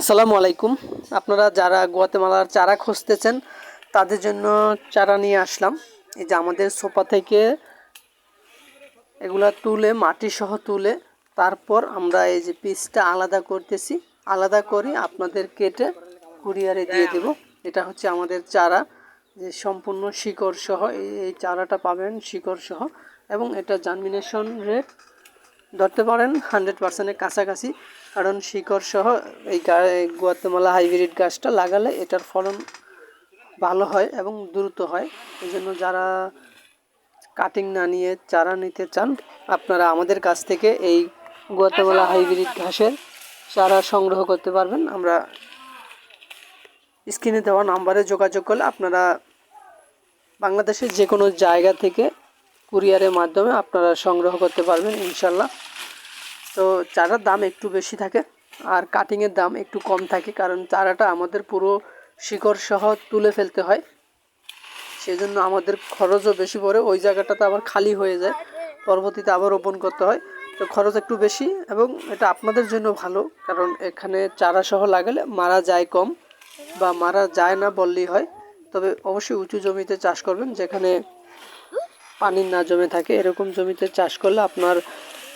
আসসালামু আলাইকুম। আপনারা যারা গুয়াতেমালার চারা খুঁজতেছেন, তাদের জন্য চারা নিয়ে আসলাম। এই যে আমাদের সোফা থেকে এগুলা তুলে মাটি সহ তুলে, তারপর আমরা এই যে পিসটা আলাদা করতেছি। আলাদা করে আপনাদের কেটে কুরিয়ারে দিয়ে দেব। এটা হচ্ছে আমাদের চারা, যে সম্পূর্ণ শিকড় সহ এই চারাটা পাবেন শিকড় সহ এবং এটা জার্মিনেশন রেট ধরতে পারেন হান্ড্রেড পার্সেন্টের কাছাকাছি। কারণ শিকড় সহ এই গুয়াতেমালা হাইব্রিড গাছটা লাগালে এটার ফলন ভালো হয় এবং দ্রুত হয়। এই জন্য যারা কাটিং না নিয়ে চারা নিতে চান, আপনারা আমাদের কাছ থেকে এই গুয়াতেমালা হাইব্রিড ঘাসের চারা সংগ্রহ করতে পারবেন। আমরা স্ক্রিনে দেওয়া নাম্বারে যোগাযোগ করলে আপনারা বাংলাদেশের যে কোনো জায়গা থেকে কুরিয়ারের মাধ্যমে আপনারা সংগ্রহ করতে পারবেন, ইনশাল্লাহ। তো চারার দাম একটু বেশি থাকে আর কাটিংয়ের দাম একটু কম থাকে কারণ চারাটা আমাদের পুরো শিকড় সহ তুলে ফেলতে হয়। সেজন্য আমাদের খরচও বেশি পড়ে, ওই জায়গাটাতে আবার খালি হয়ে যায়, পরবর্তীতে আবার রোপণ করতে হয়। তো খরচ একটু বেশি এবং এটা আপনাদের জন্য ভালো কারণ এখানে চারা সহ লাগালে মারা যায় কম বা মারা যায় না বললেই হয়। তবে অবশ্যই উঁচু জমিতে চাষ করবেন, যেখানে পানি না জমে থাকে, এরকম জমিতে চাষ করলে আপনার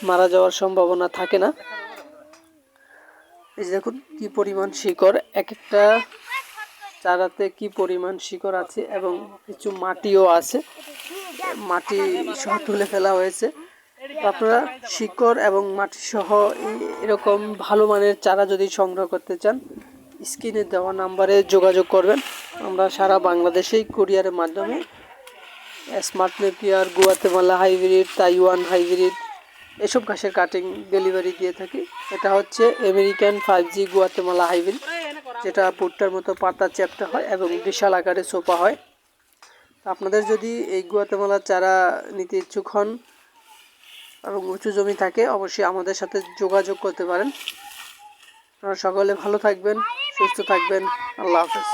মারা যাওয়ার সম্ভাবনা থাকে না। এই যে দেখুন কি পরিমাণ শিকড় এক একটা চারাতে কি পরিমাণ শিকড় আছে এবং কিছু মাটিও আছে। মাটি সহ তুলে ফেলা হয়েছে। আপনারা শিকড় এবং মাটি সহ এরকম ভালো মানের চারা যদি সংগ্রহ করতে চান, স্ক্রিনে দেওয়া নাম্বারে যোগাযোগ করবেন। আমরা সারা বাংলাদেশেই কুরিয়ারের মাধ্যমে smart Napier Guatemala hybrid, Taiwan hybrid এসব ঘাসের কাটিং ডেলিভারি দিয়ে থাকি। এটা হচ্ছে American five G Guatemala hybrid যেটা ভুট্টার মতো পাতা চ্যাপটা হয় এবং বিশাল আকারে সোপা হয়। আপনাদের যদি এই গুয়াতেমালা চারা নিতে ইচ্ছুক হন এবং উঁচু জমি থাকে, অবশ্যই আমাদের সাথে যোগাযোগ করতে পারেন। আপনারা সকলে ভালো থাকবেন, সুস্থ থাকবেন। আল্লাহ হাফেজ।